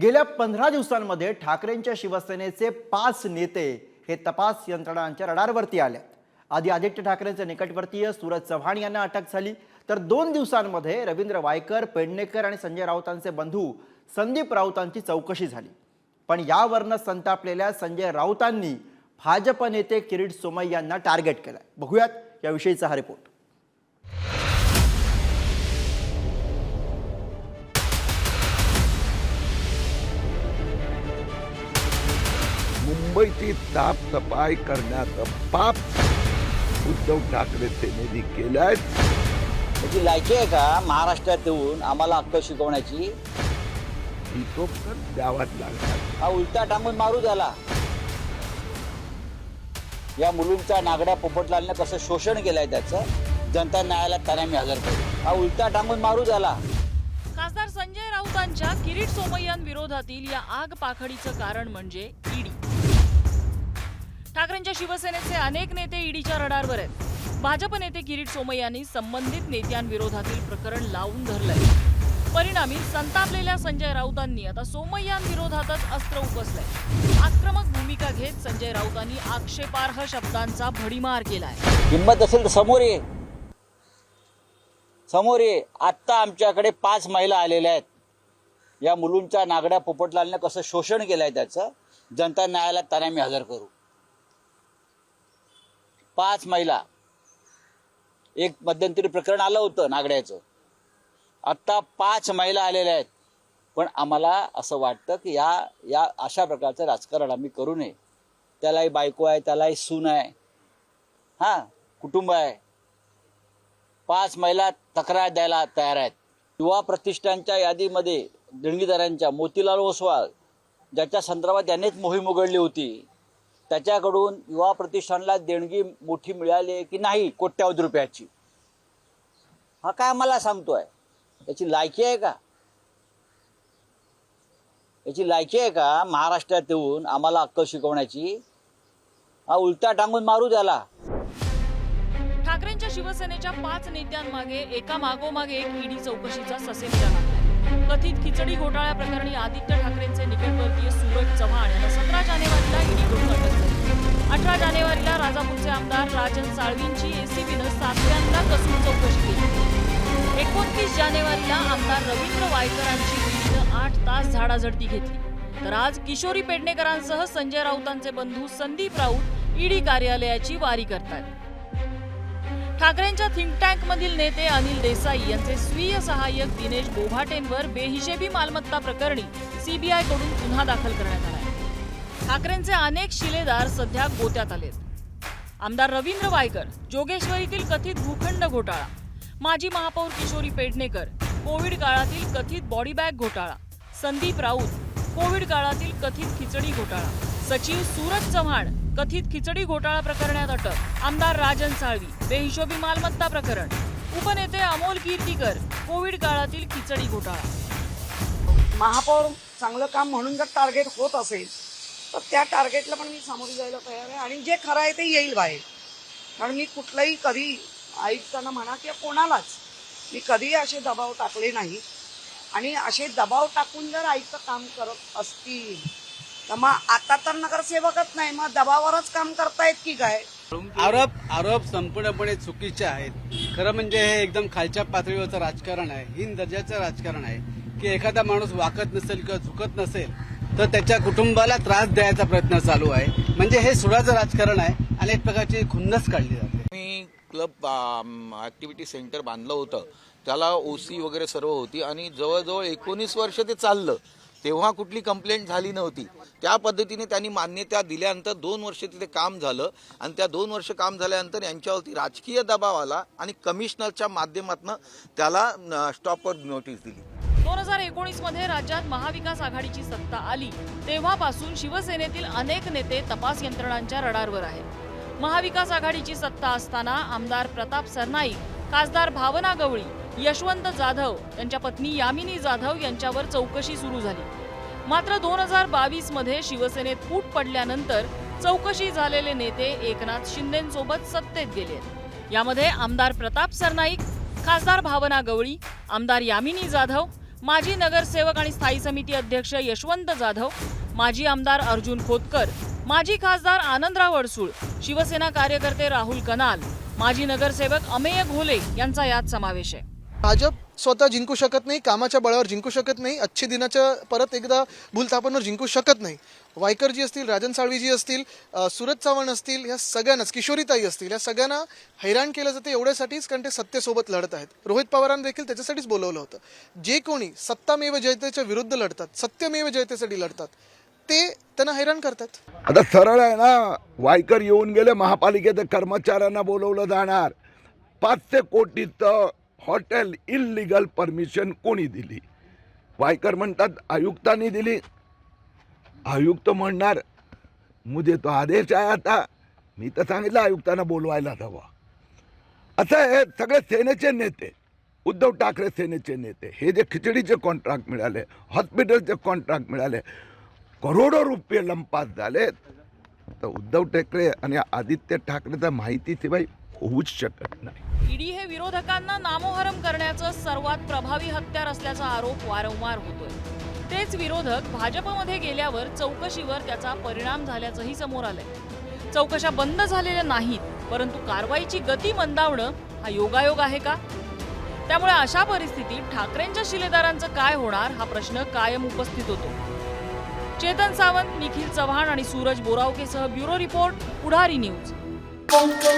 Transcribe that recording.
गेल्या पंधरा दिवसांमध्ये ठाकरेंच्या शिवसेनेचे पाच नेते हे तपास यंत्रणांच्या रडारवरती आले आधी आदित्य ठाकरेंचे निकटवर्तीय सूरज चव्हाण यांना अटक झाली. तर दोन दिवसांमध्ये रवींद्र वायकर पेडणेकर आणि संजय राऊतांचे बंधू संदीप राऊतांची चौकशी झाली. पण यावरनं संतापलेल्या संजय राऊतांनी भाजप नेते किरीट सोमय यांना टार्गेट केलं बघूयात याविषयीचा हा रिपोर्ट. मुंबईची ताप सफाई करण्याचं पाप उद्धव ठाकरे सेनेनी केलंय. त्याची लायकी आहे का? महाराष्ट्रात येऊन आम्हाला अक्क शिकवण्याची? ही तर द्यावाच लागणार. हा उलटा टांगून मारू झाला. या मुलूंचा नागड्या पोपटलालने कसं शोषण केलंय त्याचं? जनता न्यायालयात त्याने मी हजर करू हा उलटा टांगून मारू झाला. खासदार संजय राऊतांच्या किरीट सोमय्यांविरोधातील या आग पाखडीचं कारण म्हणजे ईडी. ठाकरेंच्या शिवसेनेचे अनेक नेते ईडीच्या रडारवर आहेत. भाजप नेते किरीट सोमय्यांनी संबंधित नेत्यांविरोधातील प्रकरण लावून धरलंय. परिणामी संतापलेल्या संजय राऊतांनी आता सोमय्यांविरोधातच अस्त्र उपसलंय. आक्रमक भूमिका घेत संजय राऊतांनी आक्षेपार्ह शब्दांचा भडीमार केलाय. हिंमत असेल तर समोर ये. समोर ये. आत्ता आमच्याकडे पाच महिला आलेल्या आहेत. या मुलूंच्या नागड्या पोपटलालने कसं शोषण केलंय त्याचं जनता न्यायालयात त्याने मी हजर करू. पाच महिला. एक मध्यंतरी प्रकरण आलं होतं नागड्याचं. आत्ता पाच महिला आलेल्या आहेत. पण आम्हाला असं वाटतं की या या अशा प्रकारचं राजकारण आम्ही करू नये. त्यालाही बायको आहे त्यालाही सून आहे. हा कुटुंब आहे. पाच महिला तक्रार द्यायला तयार आहेत. युवा प्रतिष्ठानच्या यादीमध्ये देणगीदारांच्या मोतीलाल ओसवाल ज्याच्या संदर्भात त्यांनीच मोहीम उघडली होती. त्याच्याकडून युवा प्रतिष्ठानला देणगी मोठी मिळाली की नाही कोट्यावधी रुपयाची? हा काय मला सांगतोय? याची लायकी आहे का? याची लायकी आहे का? महाराष्ट्रात येऊन आम्हाला अक्कल शिकवण्याची? हा उलटा टांगून मारू द्याला ठाकरेंच्या शिवसेनेच्या पाच नेत्यांमागे एका मागोमागे एक ईडी चौकशीचा ससेमिरा लागलाय कथित खिचडी घोटाळ्या प्रकरणी आदित्य ठाकरेंचे निकट जानेवारीला राजापूरचे आमदार राजन साळवींची एसीबीनं सातव्यांदा कसून चौकशी केली. एकोणतीस जानेवारीला आमदार रवींद्र वायकरांची ईडीनं आठ तास झाडाझडती घेतली. तर आज किशोरी पेडणेकरांसह संजय राऊतांचे बंधू संदीप राऊत ईडी कार्यालयाची वारी करतात. ठाकरेंच्या थिंक टँक मधील नेते अनिल देसाई यांचे स्वीय सहाय्यक दिनेश बोभाटेंवर बेहिशेबी मालमत्ता प्रकरणी सीबीआयकडून गुन्हा दाखल करण्यात आला. ठाकरेंचे अनेक शिलेदार सध्या गोत्यात आलेत. आमदार रवींद्र वायकर जोगेश्वरीतील कथित भूखंड घोटाळा माजी महापौर किशोरी पेडणेकर कोविड काळातील कथित बॉडी बॅग घोटाळा संदीप राऊत कोविड काळातील कथित खिचडी घोटाळा सचिव सूरज चव्हाण कथित खिचडी घोटाळा प्रकरणात अटक आमदार राजन साळवी बेहिशोबी मालमत्ता प्रकरण उपनेते अमोल कीर्तीकर कोविड काळातील खिचडी घोटाळा. महापौर चांगलं काम म्हणून जर टार्गेट होत असेल तर त्या टार्गेटला पण मी सामोरी जायला तयार आहे. आणि जे खरं आहे ते येईल बाहेर. कारण मी कुठलंही कधी आयुक्तांना म्हणा किंवा कोणालाच मी कधीही असे दबाव टाकले नाही. आणि असे दबाव टाकून जर आयुक्त काम करत असतील तर मग आता तर नगरसेवकच नाही मग दबावावरच काम करतायत की काय? आरोप आरोप संपूर्णपणे चुकीचे आहेत. खरं म्हणजे हे एकदम खालच्या पातळीवरचं राजकारण आहे. हीन दर्जाचं राजकारण आहे. की एखादा माणूस वाकत नसेल किंवा झुकत नसेल तर त्याच्या कुटुंबाला त्रास द्यायचा प्रयत्न चालू आहे. म्हणजे हे सुडाचं राजकारण आहे आणि एक प्रकारची खुन्नस काढली जाते. मी क्लब ॲक्टिव्हिटी सेंटर बांधलं होतं. त्याला ओ सी वगैरे सर्व होती आणि जवळजवळ एकोणीस वर्ष ते चाललं. तेव्हा कुठली कंप्लेंट झाली नव्हती. त्या पद्धतीने त्यांनी मान्यता दिल्यानंतर दोन वर्ष तिथे काम झालं आणि त्या दोन वर्ष काम झाल्यानंतर यांच्यावरती राजकीय दबाव आला आणि कमिशनरच्या माध्यमातून त्याला स्टॉपवर नोटीस दिली. दोन हजार एकोणीसमध्ये राज्यात महाविकास आघाडीची सत्ता आली. तेव्हापासून शिवसेनेतील अनेक नेते तपास यंत्रणांच्या रडारवर आहेत. महाविकास आघाडीची सत्ता असताना आमदार प्रताप सरनाईक खासदार भावना गवळी यशवंत जाधव त्यांच्या पत्नी यामिनी जाधव यांच्यावर चौकशी सुरू झाली. मात्र दोन हजार बावीसमध्ये शिवसेनेत फूट पडल्यानंतर चौकशी झालेले नेते एकनाथ शिंदेसोबत सत्तेत गेले. यामध्ये आमदार प्रताप सरनाईक खासदार भावना गवळी आमदार यामिनी जाधव माजी नगरसेवक आणि स्थायी समिती अध्यक्ष यशवंत जाधव माजी आमदार अर्जुन खोतकर माजी खासदार आनंदराव अडसूळ शिवसेना कार्यकर्ते राहुल कनाल माजी नगरसेवक अमेय घोले यांचा यात समावेश आहे. भाजप स्वतः जिंकू शकत नाही कामाच्या बळावर जिंकू शकत नाही अच्छे दिनाच्या परत एकदा भूलथापांवर जिंकू शकत नाही. वायकरजी असतील राजन साळवीजी असतील सुरज चव्हाण असतील या सगळ्यांनाच किशोरीताई असतील या सगळ्यांना हैराण केलं जातं एवढ्यासाठीच कारण ते सत्तेसोबत लढत आहेत. रोहित पवारांना देखील त्याच्यासाठीच बोलवलं होतं. जे कोणी सत्तामेव जयतेच्या विरुद्ध लढतात सत्यमेव जयतेसाठी लढतात ते त्यांना हैराण करतात. आता सरळ आहे ना वायकर येऊन गेले महापालिकेच्या कर्मचाऱ्यांना बोलवलं जाणार. पाचशे कोटीचं हॉटेल इलिगल परमिशन कोणी दिली? वायकर म्हणतात आयुक्तांनी दिली. आयुक्त म्हणणार मुझे तो आदेश आहे आता मी तर सांगितलं आयुक्तांना बोलवायला हवा. असं आहे सगळे सेनेचे नेते उद्धव ठाकरे सेनेचे नेते हे जे खिचडीचे कॉन्ट्रॅक्ट मिळाले हॉस्पिटलचे कॉन्ट्रॅक्ट मिळाले करोडो रुपये लंपास झालेत तर उद्धव ठाकरे आणि आदित्य ठाकरेचा माहितीशिवाय होऊच शकत नाही. ईडी हे विरोधकांना नामोहरम करण्याचं सर्वात प्रभावी हत्यार असल्याचा आरोप वारंवार होतोय. तेच विरोधक भाजपमध्ये गेल्यावर चौकशीवर त्याचा परिणाम झाल्याचंही समोर आलंय. चौकशा बंद झालेल्या नाहीत परंतु कारवाईची गती मंदावणं हा योगायोग आहे का? त्यामुळे अशा परिस्थितीत ठाकरेंच्या शिलेदारांचं काय होणार हा प्रश्न कायम उपस्थित होतो. चेतन सावंत निखिल चव्हाण आणि Suraj बोरावकेसह bureau report Pudhari news. Música